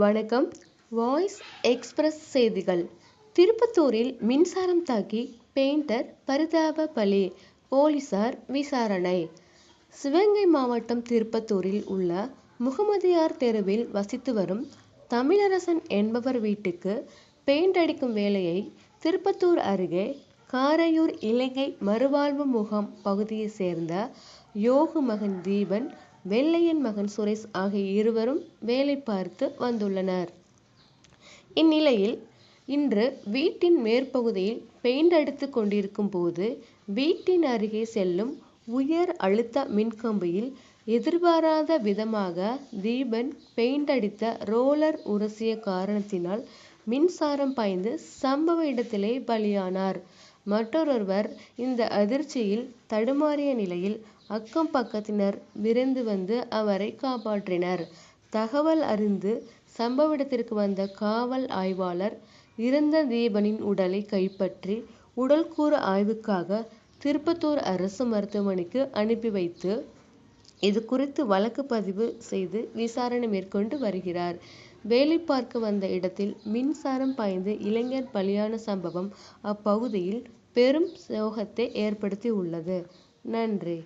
வணக்கம். Voice express செய்திகள். திருப்பத்தூரில் மின்சாரம் தாக்கி பெயிண்டர் பரிதாப பலி போலீசார் விசாரணை. சிவகங்கை மாவட்டம் திருப்பத்தூரில் உள்ள முகமதியார் தெருவில் வசித்து வரும் தமிழரசன் என்பவர் வீட்டுக்கு பெயிண்ட் அடிக்கும் வேலையை திருப்பத்தூர் அருகே காரையூர் இலங்கை மறுவாழ்வு முகாம் பகுதியை சேர்ந்த யோகு மகன் தீபன் வெள்ளையன் மகன் சுரேஷ் ஆகிய இருவரும் வேலை பார்த்து வந்துள்ளனர். இந்நிலையில் இன்று வீட்டின் மேற்பகுதியில் பெயிண்ட் அடித்துக் கொண்டிருக்கும் போது வீட்டின் அருகே செல்லும் உயர் அழுத்த மின்கம்பியில் எதிர்பாராத விதமாக தீபன் பெயிண்ட் அடித்த ரோலர் உரசிய காரணத்தினால் மின்சாரம் பாய்ந்து சம்பவ இடத்திலே பலியானார். மற்றொருவர் இந்த அதிர்ச்சியில் தடுமாறிய நிலையில் அக்கம் பக்கத்தினர் விரைந்து வந்து அவரை காப்பாற்றினர். தகவல் அறிந்து சம்பவ இடத்திற்கு வந்த காவல் ஆய்வாளர் இறந்த தீபனின் உடலை கைப்பற்றி உடல்கூறு ஆய்வுக்காக திருப்பத்தூர் அரசு மருத்துவமனைக்கு அனுப்பி வைத்து இது குறித்து வழக்கு பதிவு செய்து விசாரணை மேற்கொண்டு வருகிறார். வேலை பார்க்க வந்த இடத்தில் மின்சாரம் பாய்ந்து இளைஞர் பலியான சம்பவம் அப்பகுதியில் பெரும் சோகத்தை ஏற்படுத்தி உள்ளது நன்றி.